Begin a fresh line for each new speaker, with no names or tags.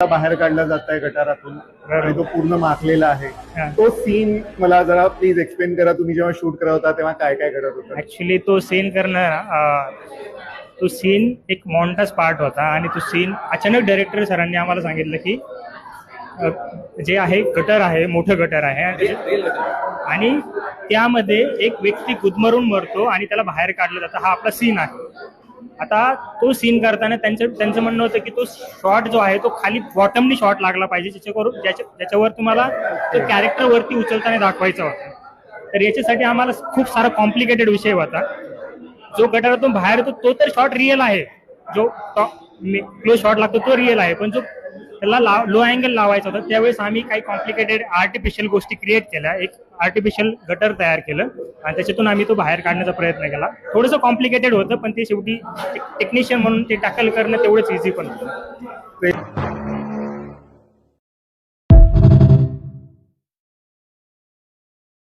बाहेर काढला जात आहे गटारातून आणि तो पूर्ण माखलेला आहे. तो सीन मला जरा प्लीज एक्सप्लेन करा. तुम्ही जेव्हा शूट करत होता तेव्हा काय काय करत होता?
ऍक्च्युली तो सीन करणं अं, तो सीन एक मॉन्टाज पार्ट होता आणि तो सीन अचानक डायरेक्टर सरांनी आम्हाला सांगितलं की जे आहे गटर आहे मोठं गटर आहे. आणि त्यामध्ये एक व्यक्ती गुदमरून मरतो आणि त्याला बाहेर काढलं जातं. हा आपला सीन आहे. आता तो सीन करताना त्यांचं त्यांचं म्हणणं होतं की तो शॉट जो आहे तो खाली बॉटमनी शॉट लागला पाहिजे ज्याच्याकरून ज्याच्या ज्याच्यावर तुम्हाला तो कॅरेक्टर वरती उचलताना दाखवायचा होता. तर याच्यासाठी आम्हाला खूप सारा कॉम्प्लिकेटेड विषय होता. जो गटारातून बाहेर येतो तो तर शॉट रिअल आहे. जो क्लोज शॉट लागतो तो रिअल आहे. पण जो त्याला लो अँगल लावायचा होता. त्यावेळेस आम्ही काही कॉम्प्लिकेटेड आर्टिफिशियल गोष्टी क्रिएट केल्या. एक आर्टिफिशियल गटर तयार केलं. आणि त्याच्यातून आम्ही तो बाहेर काढण्याचा प्रयत्न केला. थोडंसं कॉम्प्लिकेटेड होतं पण ते शेवटी टेक्निशियन म्हणून ते टॅकल करणं तेवढंच इझी पण होतं.